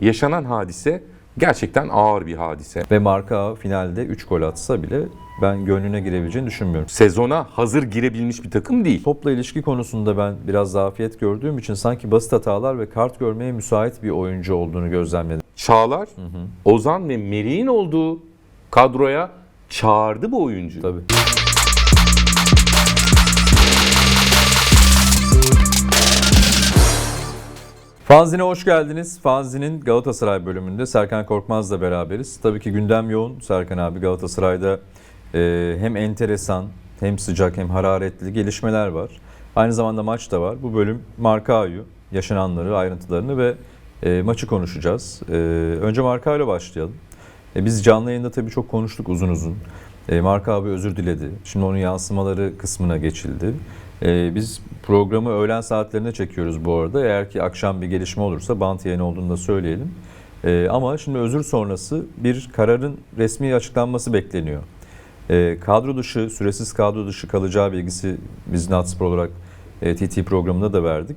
yaşanan hadise gerçekten ağır bir hadise. Ve marka finalde 3 gol atsa bile ben gönlüne girebileceğini düşünmüyorum. Sezona hazır girebilmiş bir takım değil. Topla ilişki konusunda ben biraz zafiyet gördüğüm için sanki basit hatalar ve kart görmeye müsait bir oyuncu olduğunu gözlemledim. Çağlar, Ozan ve Merih'in olduğu kadroya çağırdı bu oyuncu. Tabii. Fanzine hoş geldiniz. Fanzine'in Galatasaray bölümünde Serkan Korkmaz'la beraberiz. Tabii ki gündem yoğun. Serkan abi Galatasaray'da e, hem enteresan hem sıcak hem hararetli gelişmeler var. Aynı zamanda maç da var. Bu bölüm Markao'yu, yaşananları, ayrıntılarını ve e, maçı konuşacağız. E, önce Marka ile başlayalım. E, biz canlı yayında tabii çok konuştuk uzun uzun. E, Marka abi özür diledi. Şimdi onun yansımaları kısmına geçildi. E, biz programı öğlen saatlerinde çekiyoruz bu arada. Eğer ki akşam bir gelişme olursa bant yayın olduğunu da söyleyelim. E, ama şimdi özür sonrası bir kararın resmi açıklanması bekleniyor. E, kadro dışı, süresiz kadro dışı kalacağı bilgisi biz Natspor olarak e, TT programında da verdik.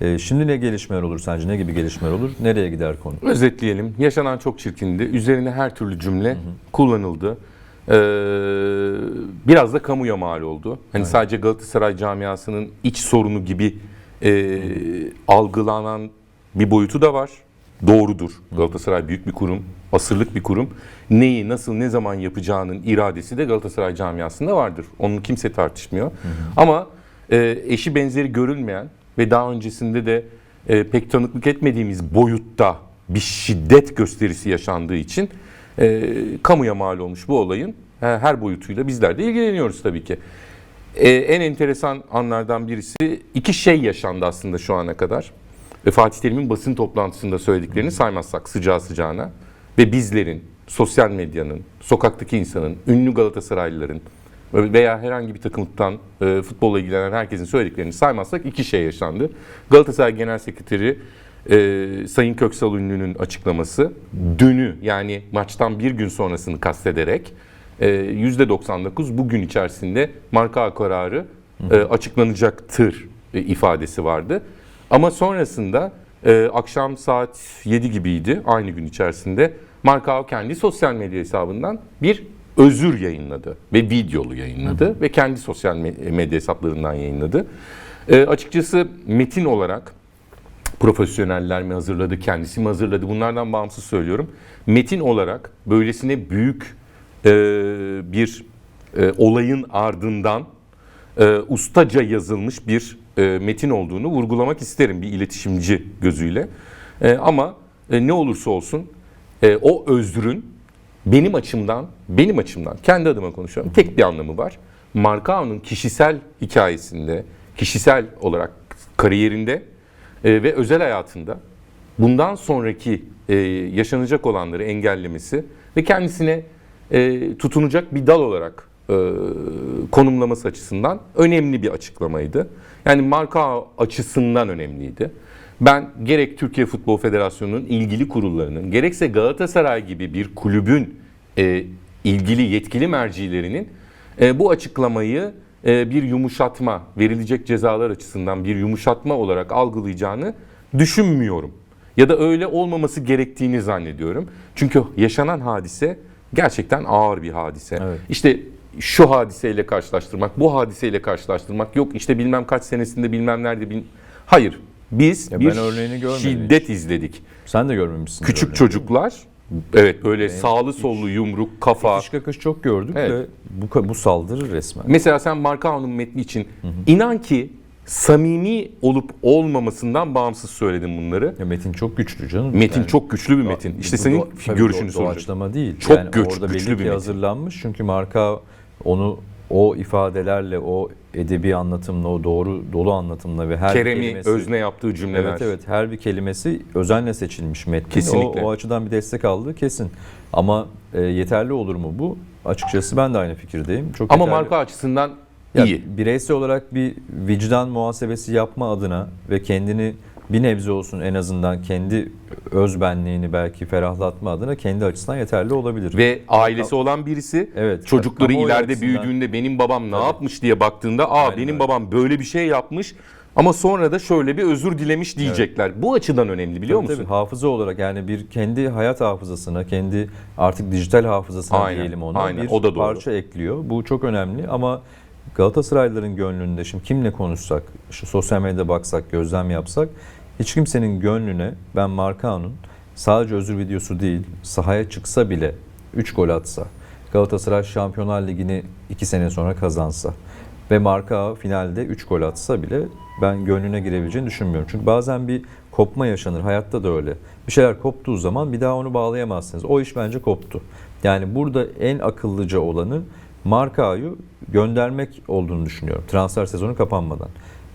E, şimdi ne gelişmeler olur sence? Ne gibi gelişmeler olur? Nereye gider konu? Özetleyelim. Yaşanan çok çirkindi. Üzerine her türlü cümle kullanıldı. Ee, biraz da kamuya mal oldu. Hani sadece Galatasaray camiasının iç sorunu gibi e, algılanan bir boyutu da var. Doğrudur. Galatasaray büyük bir kurum, asırlık bir kurum. Neyi, nasıl, ne zaman yapacağının iradesi de Galatasaray camiasında vardır. Onu kimse tartışmıyor. Ama e, eşi benzeri görülmeyen ve daha öncesinde de e, pek tanıklık etmediğimiz boyutta bir şiddet gösterisi yaşandığı için e, kamuya mal olmuş bu olayın her boyutuyla bizler de ilgileniyoruz tabii ki. E, en enteresan anlardan birisi iki şey yaşandı aslında şu ana kadar. Ve Fatih Terim'in basın toplantısında söylediklerini saymazsak sıcağı sıcağına ve bizlerin, sosyal medyanın, sokaktaki insanın, ünlü Galatasaraylıların veya herhangi bir takım tutan e, futbolla ilgilenen herkesin söylediklerini saymazsak iki şey yaşandı. Galatasaray Genel Sekreteri e, Sayın Köksal Ünlü'nün açıklaması dünü yani maçtan bir gün sonrasını kastederek e, %99 bugün içerisinde marka kararı e, açıklanacaktır e, ifadesi vardı. Ama sonrasında e, akşam saat 7 gibiydi aynı gün içerisinde Markao kendi sosyal medya hesabından bir özür yayınladı ve videolu yayınladı ve kendi sosyal me- medya hesaplarından yayınladı. E, açıkçası metin olarak profesyoneller mi hazırladı, kendisi mi hazırladı bunlardan bağımsız söylüyorum. Metin olarak böylesine büyük e, bir e, olayın ardından e, ustaca yazılmış bir e, metin olduğunu vurgulamak isterim bir iletişimci gözüyle. E, ama e, ne olursa olsun e, o özrün benim açımdan, benim açımdan kendi adıma konuşuyorum. Tek bir anlamı var. Markao'nun kişisel hikayesinde, kişisel olarak kariyerinde e, ve özel hayatında bundan sonraki e, yaşanacak olanları engellemesi ve kendisine e, tutunacak bir dal olarak e, konumlaması açısından önemli bir açıklamaydı. Yani marka açısından önemliydi. Ben gerek Türkiye Futbol Federasyonu'nun ilgili kurullarının gerekse Galatasaray gibi bir kulübün e, ilgili yetkili mercilerinin e, bu açıklamayı bir yumuşatma, verilecek cezalar açısından bir yumuşatma olarak algılayacağını düşünmüyorum. Ya da öyle olmaması gerektiğini zannediyorum. Çünkü yaşanan hadise gerçekten ağır bir hadise. Evet. İşte şu hadiseyle karşılaştırmak, bu hadiseyle karşılaştırmak yok işte bilmem kaç senesinde bilmem nerede bil... Hayır. Biz Ya bir ben örneğini şiddet izledik. Sen de görmemişsin. Küçük çocuklar evet böyle sağlı sollu yumruk, kafa. İş kakış çok gördük Evet. ve bu, bu saldırı resmen. Mesela sen Markao'nun metni için inan ki samimi olup olmamasından bağımsız söyledim bunları. Ya metin çok güçlü canım. Metin Yani- çok güçlü bir metin. İşte senin do- görüşünü soracağım. Doğaçlama değil. Çok yani güç- orada güçlü belli bir metin. hazırlanmış çünkü marka onu o ifadelerle, o edebi anlatımla, o doğru dolu anlatımla ve her Kerem'i kelimesi... özne yaptığı cümleler. Evet evet her bir kelimesi özenle seçilmiş metnin. Kesinlikle. O, o açıdan bir destek aldı kesin. Ama e, yeterli olur mu bu? Açıkçası ben de aynı fikirdeyim. Çok Ama yeterli. marka açısından Ya iyi. Bireysel olarak bir vicdan muhasebesi yapma adına ve kendini bir nebze olsun en azından kendi özbenliğini belki ferahlatma adına kendi açısından yeterli olabilir. Ve ailesi olan birisi Evet, çocukları ileride açısından- büyüdüğünde benim babam ne yapmış diye baktığında aa Aynen benim öyle. babam böyle bir şey yapmış Ama sonra da şöyle bir özür dilemiş diyecekler. Bu açıdan önemli biliyor Tabii musun? tabii, hafıza olarak yani bir kendi hayat hafızasına, kendi artık dijital hafızasına Aynen, diyelim ona aynen. bir O da doğru. parça ekliyor. Bu çok önemli ama Galatasaraylıların gönlünde şimdi kimle konuşsak, şu sosyal medyada baksak, gözlem yapsak hiç kimsenin gönlüne ben Markao'nun sadece özür videosu değil sahaya çıksa bile 3 gol atsa, Galatasaray Şampiyonlar Ligi'ni 2 sene sonra kazansa ve Marka finalde 3 gol atsa bile ben gönlüne girebileceğini düşünmüyorum. Çünkü bazen bir kopma yaşanır. Hayatta da öyle. Bir şeyler koptuğu zaman bir daha onu bağlayamazsınız. O iş bence koptu. Yani burada en akıllıca olanı Markao'yu göndermek olduğunu düşünüyorum. Transfer sezonu kapanmadan.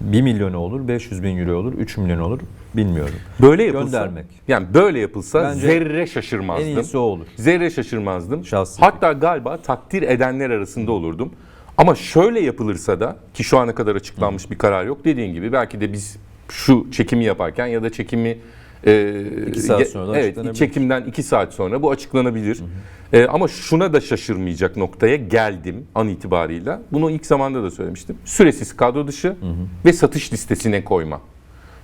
1 milyon olur, 500 bin euro olur, 3 milyon olur bilmiyorum. Böyle yapılsa, Göndermek. yani böyle yapılsa Bence zerre şaşırmazdım. En iyisi o olur. Zerre şaşırmazdım. Şahsi Hatta galiba takdir edenler arasında olurdum. Ama şöyle yapılırsa da ki şu ana kadar açıklanmış bir karar yok. Dediğin gibi belki de biz şu çekimi yaparken ya da çekimi e, İki saat sonra evet, açıklanabilir. çekimden iki saat sonra bu açıklanabilir. E, ama şuna da şaşırmayacak noktaya geldim an itibarıyla. Bunu ilk zamanda da söylemiştim. Süresiz kadro dışı ve satış listesine koyma.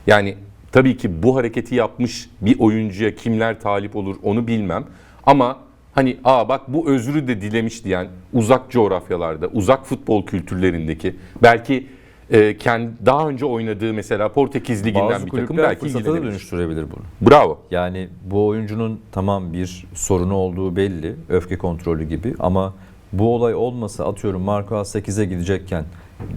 Yani tabii ki bu hareketi yapmış bir oyuncuya kimler talip olur onu bilmem. Ama hani aa bak bu özrü de dilemiş diyen uzak coğrafyalarda, uzak futbol kültürlerindeki belki e, kendi daha önce oynadığı mesela Portekiz liginden Bazı bir takım kulüpler belki fırsata da ilgilenebilir. dönüştürebilir bunu. Bravo. Yani bu oyuncunun tamam bir sorunu olduğu belli. Öfke kontrolü gibi ama bu olay olmasa atıyorum Marco 8'e gidecekken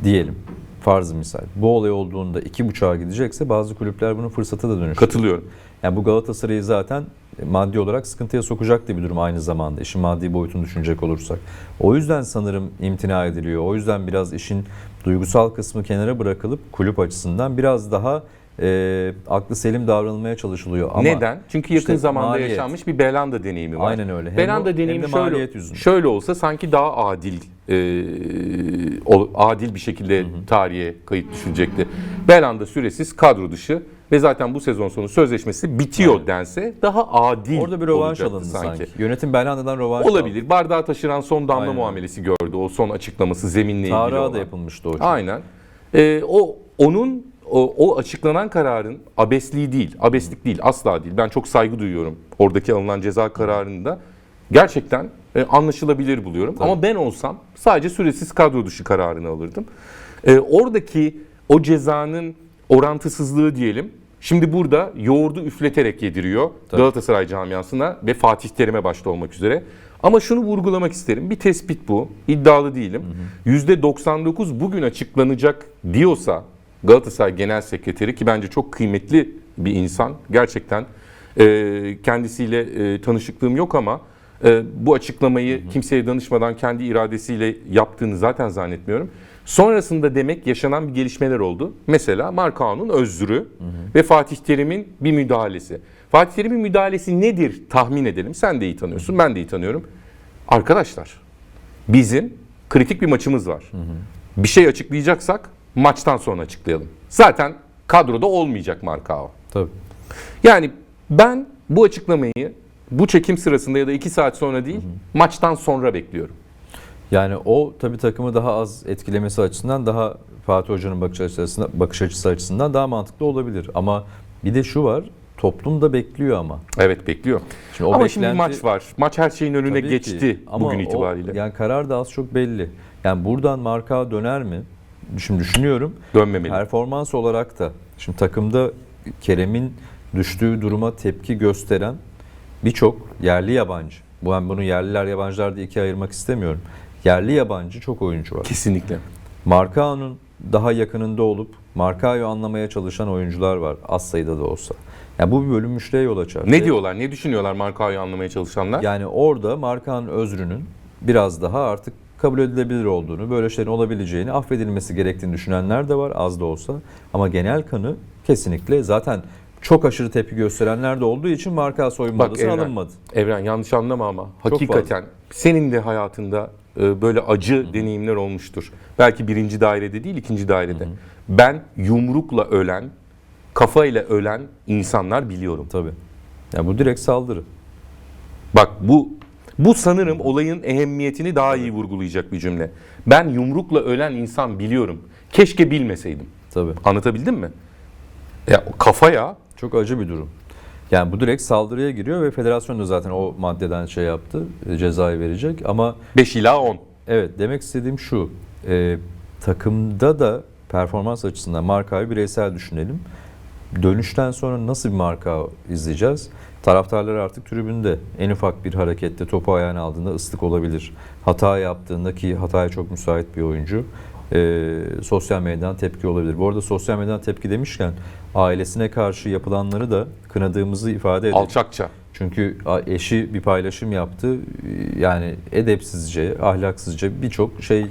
diyelim farz misal. Bu olay olduğunda 2.5'a gidecekse bazı kulüpler bunu fırsata da dönüştürür. Katılıyorum. Yani bu Galatasaray'ı zaten maddi olarak sıkıntıya sokacak da bir durum aynı zamanda. İşin maddi boyutunu düşünecek olursak. O yüzden sanırım imtina ediliyor. O yüzden biraz işin duygusal kısmı kenara bırakılıp kulüp açısından biraz daha e, aklı selim davranılmaya çalışılıyor. Ama Neden? Çünkü yakın işte zamanda maliyet. yaşanmış bir Belanda deneyimi var. Aynen öyle. Hem Belanda o, hem deneyimi de şöyle, yüzünden. şöyle olsa sanki daha adil e, adil bir şekilde tarihe kayıt düşülecekti. Belanda süresiz kadro dışı ve zaten bu sezon sonu sözleşmesi bitiyor Aynen. dense daha adil Orada bir rövanş alındı sanki. Yönetim Belanda'dan rövanş Olabilir. Bardağı taşıran son damla Aynen. muamelesi gördü. O son açıklaması zeminle ilgili Tarık'a olan. da yapılmıştı o. Aynen. Ee, o onun o, o açıklanan kararın abesliği değil, abeslik değil, asla değil. Ben çok saygı duyuyorum oradaki alınan ceza kararında. Gerçekten e, anlaşılabilir buluyorum. Ama ben olsam sadece süresiz kadro dışı kararını alırdım. E, oradaki o cezanın orantısızlığı diyelim. Şimdi burada yoğurdu üfleterek yediriyor Tabii. Galatasaray camiasına ve Fatih Terim'e başta olmak üzere. Ama şunu vurgulamak isterim. Bir tespit bu. İddialı değilim. %99 bugün açıklanacak diyorsa Galatasaray Genel Sekreteri ki bence çok kıymetli bir insan. Gerçekten e, kendisiyle e, tanışıklığım yok ama e, bu açıklamayı kimseye danışmadan kendi iradesiyle yaptığını zaten zannetmiyorum. Sonrasında demek yaşanan bir gelişmeler oldu. Mesela Markao'nun özrü ve Fatih Terim'in bir müdahalesi. Fatih Terim'in müdahalesi nedir tahmin edelim. Sen de iyi tanıyorsun, ben de iyi tanıyorum. Arkadaşlar bizim kritik bir maçımız var. Bir şey açıklayacaksak maçtan sonra açıklayalım. Zaten kadroda olmayacak Markao. Tabii. Yani ben bu açıklamayı bu çekim sırasında ya da iki saat sonra değil maçtan sonra bekliyorum. Yani o tabii takımı daha az etkilemesi açısından daha Fatih Hoca'nın bakış açısından, bakış açısı açısından daha mantıklı olabilir. Ama bir de şu var, toplum da bekliyor ama. Evet bekliyor. Şimdi o Ama şimdi beklenti- maç var. Maç her şeyin önüne geçti ki. Ama bugün o- itibariyle. yani karar da az çok belli. Yani buradan marka döner mi? Şimdi düşünüyorum. Dönmemeli. Performans olarak da şimdi takımda Kerem'in düştüğü duruma tepki gösteren birçok yerli yabancı. Bu ben bunu yerliler yabancılar diye ikiye ayırmak istemiyorum. Yerli yabancı çok oyuncu var. Kesinlikle. Markao'nun daha yakınında olup Markao'yu anlamaya çalışan oyuncular var az sayıda da olsa. Yani bu bir bölünmüşlüğe yol açar. Ne diyorlar? Ne düşünüyorlar Markao'yu anlamaya çalışanlar? Yani orada Markao'nun özrünün biraz daha artık kabul edilebilir olduğunu, böyle şeylerin olabileceğini, affedilmesi gerektiğini düşünenler de var az da olsa. Ama genel kanı kesinlikle zaten çok aşırı tepki gösterenler de olduğu için Marka soyunma Bak Evren, alınmadı. Evren yanlış anlama ama hakikaten senin de hayatında böyle acı deneyimler olmuştur. Belki birinci dairede değil ikinci dairede. Ben yumrukla ölen, kafayla ölen insanlar biliyorum. Tabii. Ya bu direkt saldırı. Bak bu bu sanırım olayın ehemmiyetini daha iyi vurgulayacak bir cümle. Ben yumrukla ölen insan biliyorum. Keşke bilmeseydim. Tabii. Anlatabildim mi? Ya kafaya Çok acı bir durum. Yani bu direkt saldırıya giriyor ve federasyon da zaten o maddeden şey yaptı. e, Cezayı verecek ama 5 ila 10. evet demek istediğim şu. e, takımda da performans açısından markayı bireysel düşünelim. Dönüşten sonra nasıl bir marka izleyeceğiz? Taraftarlar artık tribünde. En ufak bir harekette topu ayağına aldığında ıslık olabilir. Hata yaptığında ki hataya çok müsait bir oyuncu. E, sosyal medyadan tepki olabilir. Bu arada sosyal medyadan tepki demişken ailesine karşı yapılanları da kınadığımızı ifade edelim. Alçakça. Çünkü eşi bir paylaşım yaptı. Yani edepsizce, ahlaksızca birçok şey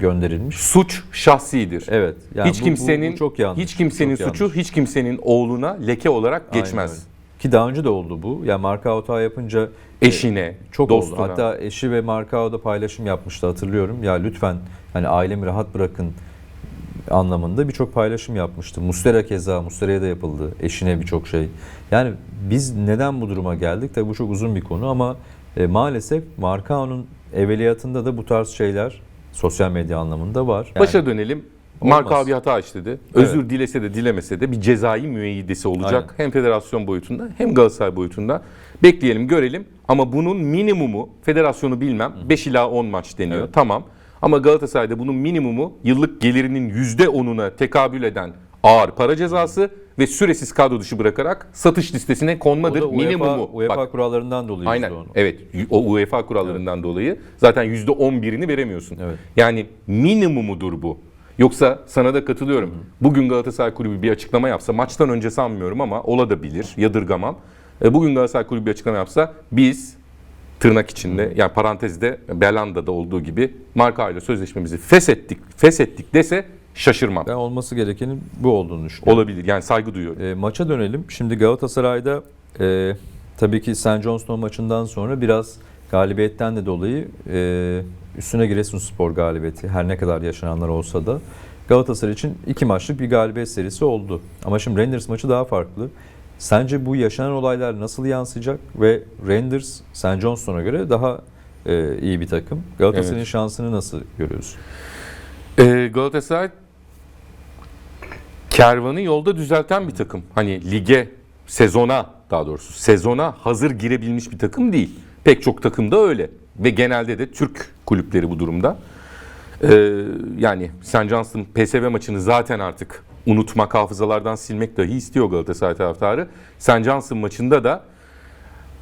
gönderilmiş. Suç şahsidir. Evet. yani hiç bu- kimsenin bu çok yanlış. hiç kimsenin Çok suçu yanlış. hiç kimsenin oğluna leke olarak Aynen geçmez. öyle. Ki daha önce de oldu bu. Yani marka hata yapınca Eşine, çok dostuna. oldu. Hatta eşi ve marka da paylaşım yapmıştı hatırlıyorum. Ya lütfen hani ailemi rahat bırakın anlamında birçok paylaşım yapmıştı. Mustera keza, Mustera'ya da yapıldı. Eşine birçok şey. Yani biz neden bu duruma geldik? Tabii bu çok uzun bir konu ama e, maalesef Markao'nun evveliyatında da bu tarz şeyler sosyal medya anlamında var. Yani Başa dönelim. Olmaz. Marka abi hata işledi. Özür dilese de dilemese de bir cezai müeyyidesi olacak. Hem federasyon boyutunda hem Galatasaray boyutunda. Bekleyelim görelim ama bunun minimumu federasyonu bilmem 5 ila 10 maç deniyor. Evet. Tamam ama Galatasaray'da bunun minimumu yıllık gelirinin %10'una tekabül eden ağır para cezası ve süresiz kadro dışı bırakarak satış listesine o konmadır da UEFA, minimumu. UEFA Bak, kurallarından dolayı Aynen. onu. Evet. O UEFA kurallarından dolayı zaten %11'ini veremiyorsun. Evet. Yani minimumudur bu. Yoksa sana da katılıyorum. Bugün Galatasaray Kulübü bir açıklama yapsa, maçtan önce sanmıyorum ama ola da bilir, yadırgamam. E, Bugün Galatasaray Kulübü bir açıklama yapsa biz tırnak içinde yani parantezde Belanda'da olduğu gibi marka ile sözleşmemizi feshettik, feshettik dese şaşırmam. Ben olması gerekenin bu olduğunu düşünüyorum. Olabilir. Yani saygı duyuyorum. E, maça dönelim. Şimdi Galatasaray'da e, tabii ki St. Johnston maçından sonra biraz galibiyetten de dolayı e, üstüne Giresunspor galibiyeti her ne kadar yaşananlar olsa da Galatasaray için iki maçlık bir galibiyet serisi oldu. Ama şimdi Rangers maçı daha farklı. Sence bu yaşanan olaylar nasıl yansıyacak ve Rangers St. Johnston'a göre daha e, iyi bir takım. Galatasaray'ın Evet. şansını nasıl görüyoruz? Ee, Galatasaray kervanı yolda düzelten bir takım. Hani lige, sezona daha doğrusu sezona hazır girebilmiş bir takım değil. Pek çok takım da öyle. Ve genelde de Türk kulüpleri bu durumda. Ee, yani St. Johnston PSV maçını zaten artık unutmak, hafızalardan silmek dahi istiyor Galatasaray taraftarı. St. Johnston maçında da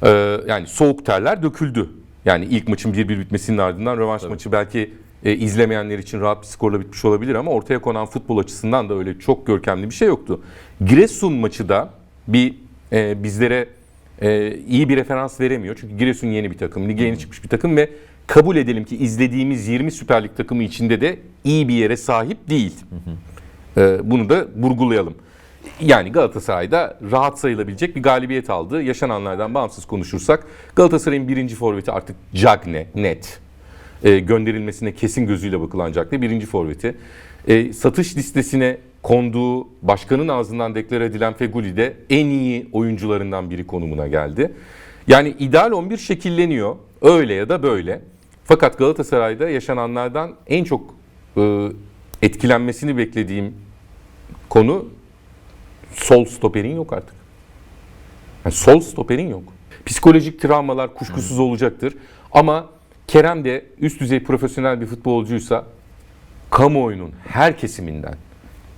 e, yani soğuk terler döküldü. Yani ilk maçın 1-1 bitmesinin ardından rövanş Tabii. maçı belki e, izlemeyenler için rahat bir skorla bitmiş olabilir ama ortaya konan futbol açısından da öyle çok görkemli bir şey yoktu. Giresun maçı da bir e, bizlere e, iyi bir referans veremiyor. Çünkü Giresun yeni bir takım, lige yeni çıkmış bir takım ve kabul edelim ki izlediğimiz 20 Süper Lig takımı içinde de iyi bir yere sahip değil. Ee, bunu da vurgulayalım. Yani Galatasaray'da rahat sayılabilecek bir galibiyet aldı. Yaşananlardan bağımsız konuşursak Galatasaray'ın birinci forveti artık Cagne net. Ee, gönderilmesine kesin gözüyle bakılan Cagne birinci forveti. Ee, satış listesine konduğu başkanın ağzından deklar edilen Feguli de en iyi oyuncularından biri konumuna geldi. Yani ideal 11 şekilleniyor. Öyle ya da böyle. Fakat Galatasaray'da yaşananlardan en çok e, etkilenmesini beklediğim konu sol stoperin yok artık. Yani sol stoperin yok. Psikolojik travmalar kuşkusuz olacaktır. Ama Kerem de üst düzey profesyonel bir futbolcuysa kamuoyunun her kesiminden,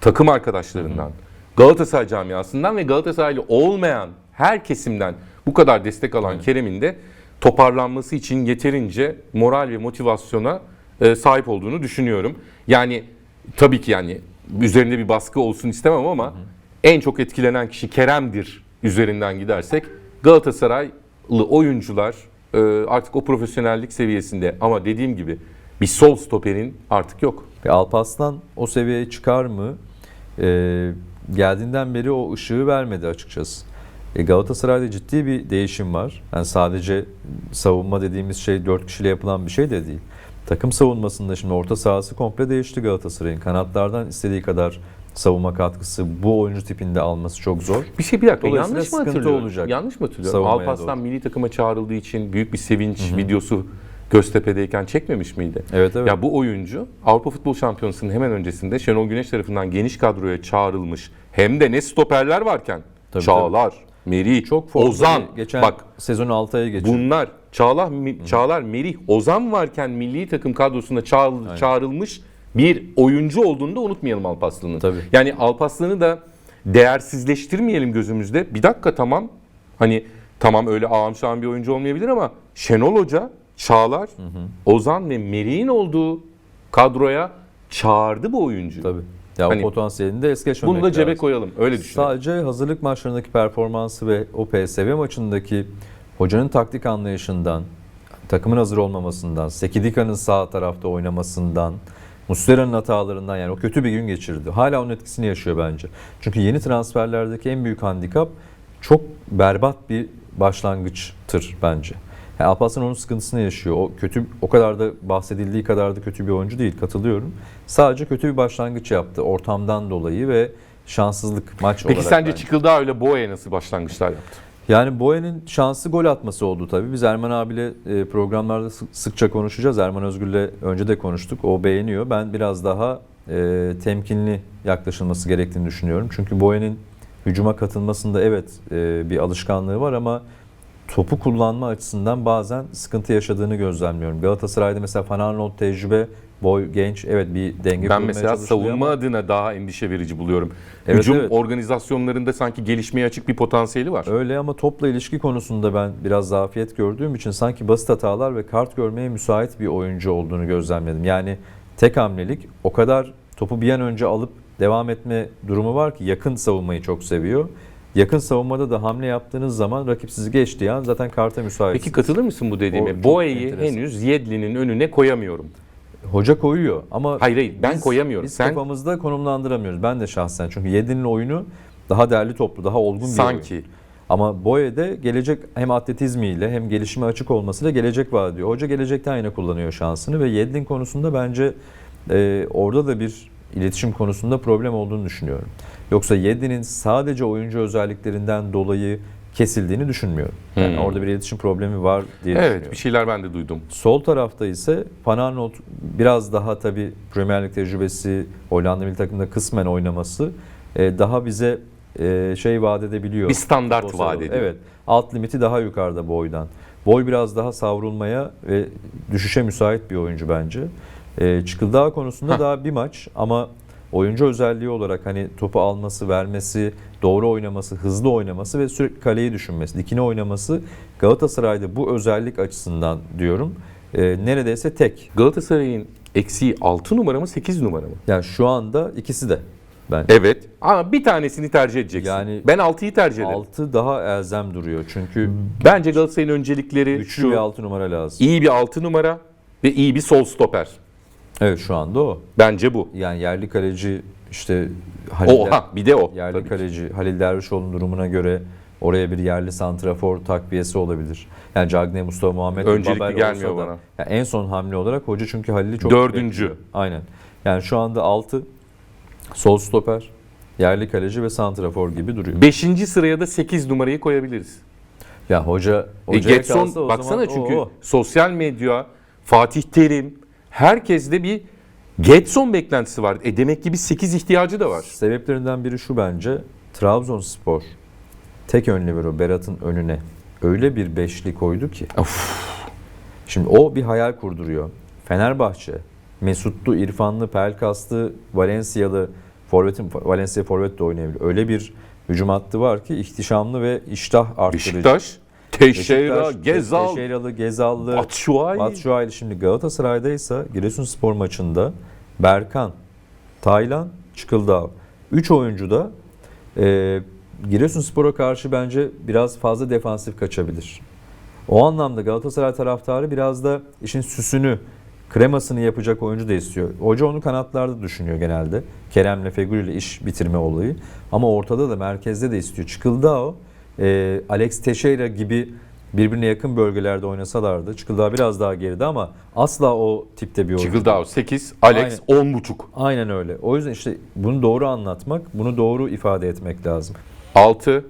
takım arkadaşlarından, Galatasaray camiasından ve Galatasaraylı olmayan her kesimden bu kadar destek alan Kerem'in de toparlanması için yeterince moral ve motivasyona e, sahip olduğunu düşünüyorum. Yani tabii ki yani üzerinde bir baskı olsun istemem ama en çok etkilenen kişi Kerem'dir üzerinden gidersek Galatasaraylı oyuncular e, artık o profesyonellik seviyesinde ama dediğim gibi bir sol stoperin artık yok. Ve Alparslan o seviyeye çıkar mı? Ee, geldiğinden beri o ışığı vermedi açıkçası. E, Galatasaray'da ciddi bir değişim var. Yani sadece savunma dediğimiz şey 4 kişiyle yapılan bir şey de değil. Takım savunmasında şimdi orta sahası komple değişti Galatasaray'ın. Kanatlardan istediği kadar savunma katkısı bu oyuncu tipinde alması çok zor. Bir şey bir dakika yanlış mı hatırlıyorum? olacak Yanlış mı hatırlıyorum? doğru. milli takıma çağrıldığı için büyük bir sevinç videosu Göztepe'deyken çekmemiş miydi? Evet evet. Ya bu oyuncu Avrupa Futbol Şampiyonası'nın hemen öncesinde Şenol Güneş tarafından geniş kadroya çağrılmış. Hem de ne stoperler varken. Tabii, Çağlar, Merih, çok Ozan. geçen Bak sezonu 6 aya geçirdi. bunlar Çağlar, Mi- Çağlar, Merih, Ozan varken milli takım kadrosunda çağrıl- çağrılmış bir oyuncu olduğunu da unutmayalım Alpaslan'ın. Tabii. Yani Alpaslan'ı da değersizleştirmeyelim gözümüzde. Bir dakika tamam. Hani tamam öyle ağam şahım bir oyuncu olmayabilir ama Şenol Hoca, Çağlar, Ozan ve Merih'in olduğu kadroya çağırdı bu oyuncuyu. Tabii. Ya Hani o potansiyelini de es geçmemek Bunu da cebe lazım. koyalım. Öyle düşünüyorum. Sadece hazırlık maçlarındaki performansı ve o PSV maçındaki hocanın taktik anlayışından, takımın hazır olmamasından, Sekidika'nın sağ tarafta oynamasından, Muslera'nın hatalarından yani o kötü bir gün geçirdi. Hala onun etkisini yaşıyor bence. Çünkü yeni transferlerdeki en büyük handikap çok berbat bir başlangıçtır bence. Yani Alparslan onun sıkıntısını yaşıyor. O kötü o kadar da bahsedildiği kadar da kötü bir oyuncu değil katılıyorum. Sadece kötü bir başlangıç yaptı ortamdan dolayı ve şanssızlık maç Peki olarak. sence bence. Çıkıldağ öyle Boğa'ya nasıl başlangıçlar yaptı? Yani Boyan'ın şansı gol atması oldu tabii. Biz Erman abiyle e, programlarda sı- sıkça konuşacağız. Erman Özgür'le önce de konuştuk. O beğeniyor. Ben biraz daha e, temkinli yaklaşılması gerektiğini düşünüyorum. Çünkü Boyan'ın hücuma katılmasında evet e, bir alışkanlığı var ama topu kullanma açısından bazen sıkıntı yaşadığını gözlemliyorum. Galatasaray'da mesela Van Arnold tecrübe, boy genç evet bir denge Ben mesela savunma ama- adına daha endişe verici buluyorum. Evet, Hücum evet. organizasyonlarında sanki gelişmeye açık bir potansiyeli var. Öyle ama topla ilişki konusunda ben biraz zafiyet gördüğüm için sanki basit hatalar ve kart görmeye müsait bir oyuncu olduğunu gözlemledim. Yani tek hamlelik o kadar topu bir an önce alıp devam etme durumu var ki yakın savunmayı çok seviyor. Yakın savunmada da hamle yaptığınız zaman rakip sizi geçtiği an zaten karta müsait. Peki katılır mısın bu dediğime? enteresan. henüz Yedlin'in önüne koyamıyorum. Hoca koyuyor ama Hayır hayır ben biz- koyamıyorum. Biz Sen kafamızda konumlandıramıyoruz. Ben de şahsen çünkü Yedlin'in oyunu daha değerli toplu, daha olgun bir oyun. sanki Ama Boye'de gelecek hem atletizmiyle hem gelişime açık olmasıyla gelecek vaat ediyor. Hoca gelecekten yine kullanıyor şansını ve Yedlin konusunda bence e, orada da bir iletişim konusunda problem olduğunu düşünüyorum. Yoksa Yedlin'in sadece oyuncu özelliklerinden dolayı kesildiğini düşünmüyorum. Yani Hmm. orada bir iletişim problemi var diye evet düşünüyorum. bir şeyler ben de duydum. Sol tarafta ise Van Arnold biraz daha tabii Premier Lig tecrübesi, Hollanda milli takımda kısmen oynaması e, daha bize e, şey vaat edebiliyor. Bir standart Futbol vaat ediyor. Evet. Alt limiti daha yukarıda boydan. Boy biraz daha savrulmaya ve düşüşe müsait bir oyuncu bence. E, Çıkıldağ konusunda Heh. daha bir maç ama oyuncu özelliği olarak hani topu alması, vermesi, doğru oynaması, hızlı oynaması ve sürekli kaleyi düşünmesi, dikine oynaması Galatasaray'da bu özellik açısından diyorum e, neredeyse tek. Galatasaray'ın eksiği 6 numara mı 8 numara mı? Yani şu anda ikisi de bence. Evet ama bir tanesini tercih edeceksin. Yani- ben 6'yı tercih ederim. 6 daha elzem duruyor çünkü Bence Galatasaray'ın öncelikleri güçlü şu bir 6 numara lazım. iyi bir 6 numara ve iyi bir sol stoper. Evet şu anda o. Bence bu. Yani yerli kaleci işte Halil, Oha bir de o. yerli Tabii ki. kaleci Halil Dervişoğlu'nun durumuna göre oraya bir yerli santrafor takviyesi olabilir. Yani Cagney, Mustafa Muhammed Öncelikli Babel gelmiyor da- bana. Yani en son hamle olarak hoca çünkü Halil'i çok Dördüncü. bekliyor. Aynen. Yani şu anda 6 sol stoper, yerli kaleci ve santrafor gibi duruyor. 5. sıraya da 8 numarayı koyabiliriz. Ya hoca E, hocaya Getson baksana çünkü o, o. sosyal medya, Fatih Terim herkeste bir Getson beklentisi var. E demek ki bir 8 ihtiyacı da var. Sebeplerinden biri şu bence. Trabzonspor tek ön libero Berat'ın önüne öyle bir beşli koydu ki. Şimdi o bir hayal kurduruyor. Fenerbahçe, Mesutlu, İrfanlı, Pelkaslı, Valencialı, Forvet'in Valencia Forvet de oynayabilir. Öyle bir hücum hattı var ki ihtişamlı ve iştah arttırıcı. Beşiktaş, Teixeira, Beşiktaş, Gezal, Teixeira'lı, Gezallı, Batshuayi. Batshuayi şimdi Galatasaray'da ise Giresunspor maçında Berkan, Taylan, Çıkıldağ. 3 oyuncu da e, Giresunspor'a karşı bence biraz fazla defansif kaçabilir. O anlamda Galatasaray taraftarı biraz da işin süsünü, kremasını yapacak oyuncu da istiyor. Hoca onu kanatlarda düşünüyor genelde. Kerem'le Fegül ile iş bitirme olayı. Ama ortada da merkezde de istiyor. Çıkıldağ e, Alex Teixeira gibi birbirine yakın bölgelerde oynasalardı. Çıkıldağ biraz daha geride ama asla o tipte bir oyuncu. Çıkıldağ 8, Alex 10.5. Aynen öyle. O yüzden işte bunu doğru anlatmak, bunu doğru ifade etmek lazım. 6,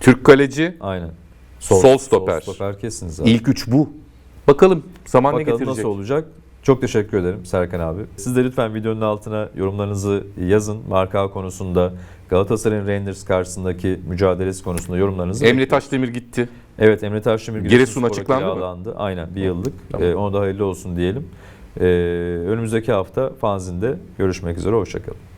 Türk kaleci, Aynen. Sol stoper. Sol stoper kesin zaten. ilk 3 bu. Bakalım zaman ne Bakalım getirecek? nasıl olacak? Çok teşekkür ederim Serkan abi. Siz de lütfen videonun altına yorumlarınızı yazın. Marka konusunda, Galatasaray'ın Rangers karşısındaki mücadelesi konusunda yorumlarınızı. Emre Taşdemir gitti. Evet Emre Taşdemir Giresun açıklandı mı? Aynen bir yıllık. Tamam. Ee, ona da hayırlı olsun diyelim. Ee, önümüzdeki hafta fanzinde görüşmek üzere. Hoşçakalın.